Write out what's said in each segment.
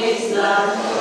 nie chcą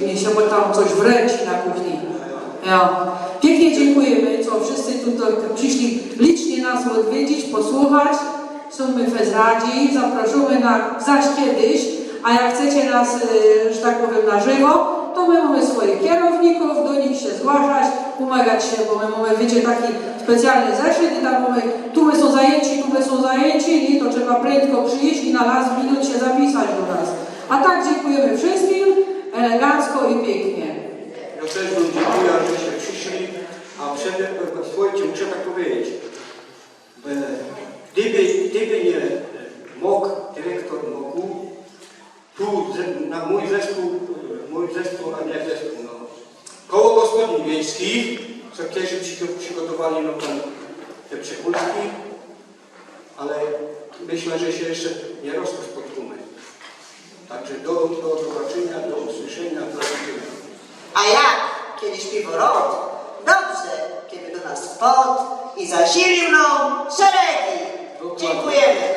wniesie, bo tam coś wręczy na kuchni. Ja. Pięknie dziękujemy, co wszyscy tutaj przyszli licznie nas odwiedzić, posłuchać. Są fez radzi, zapraszamy na zaś kiedyś, a jak chcecie nas, e, że tak powiem, na żywo, to my mamy swoich kierowników, do nich się zgłaszać, pomagać się, bo my mamy, wiecie, taki specjalny zeszyt i tam mamy, tu my są zajęci, tu my są zajęci, i to trzeba prędko przyjść i na las minut się zapisać do nas. A tak dziękujemy wszystkim, elegancko i pięknie. Ja też wam dziękuję, żeście przyszli, a przede słuchajcie, muszę tak powiedzieć. E, Gdyby, gdyby nie mógł dyrektor mógł, tu na mój zespół, e, mój zespół, a nie zespół, no. Koło gospodyń miejskich, przygo- przygotowali no te przepustki, ale myślę, że się jeszcze nie spotkamy. Także do, do zobaczenia, do A jak kiedyś piworod, dobrze, kiedy do nas wpadł i zasilił nam szeregi. Dziękujemy.